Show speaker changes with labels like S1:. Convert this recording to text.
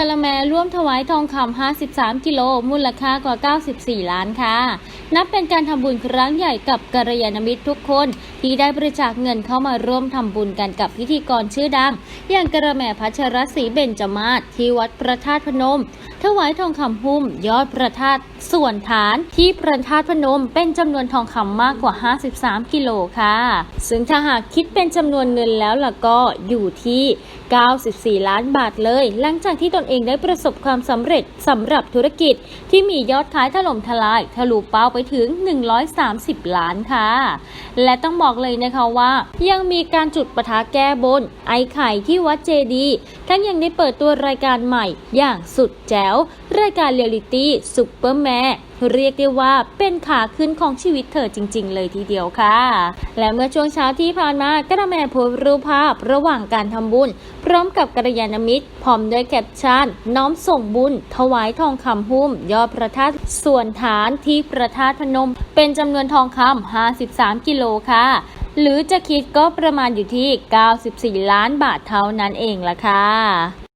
S1: กะละแมร่วมถวายทองคำ53 กิโล มูลค่ากว่า 94 ล้านค่ะ นับเป็นการทำบุญครั้งใหญ่กับกัลยาณมิตรทุกคน ที่ได้บริจาคเงินเข้ามาร่วมทำบุญกันกับพิธีกรชื่อดัง อย่างกระแม่พัชรศรีเบญจมาศที่วัดพระธาตุพนม ถวายทองคำหุ้ม ยอดพระธาตุส่วนฐานที่พระธาตุพนม เป็นจำนวนทองคำมากกว่า 53 กิโลค่ะ ซึ่งถ้าหากคิดเป็นจำนวนเงินแล้วล่ะก็อยู่ที่ 94 ล้านบาทเลย หลังจากที่ตนเองได้ประสบความสำเร็จสำหรับธุรกิจที่มียอดขายถล่มทลายทะลุเป้าไปถึง 130 ล้านค่ะ และต้องบอกเลยนะคะว่า ยังมีการจุดประทาแก้บนไอไข่ที่วัดเจดี ทั้งยังได้เปิดตัวรายการใหม่อย่างสุดแจ๋ว รายการเรียลลิตี้ซุปเปอร์แมร์เรียกได้ว่าเป็นขาขึ้นของชีวิตเธอจริง ๆ เลยทีเดียวค่ะ และเมื่อช่วงเช้าที่ผ่านมากระแมโพสรูปภาพระหว่างการทำบุญ พร้อมกับกัลยาณมิตร พร้อมด้วยแคปชั่น น้อมส่งบุญ ถวายทองคำหุ้ม ยอดพระธาตุส่วนฐานที่พระธาตุพนม เป็นจำนวนทองคำ53 กิโลค่ะ หรือจะคิดก็ประมาณอยู่ที่ 94 ล้านบาทเท่านั้นเองล่ะค่ะ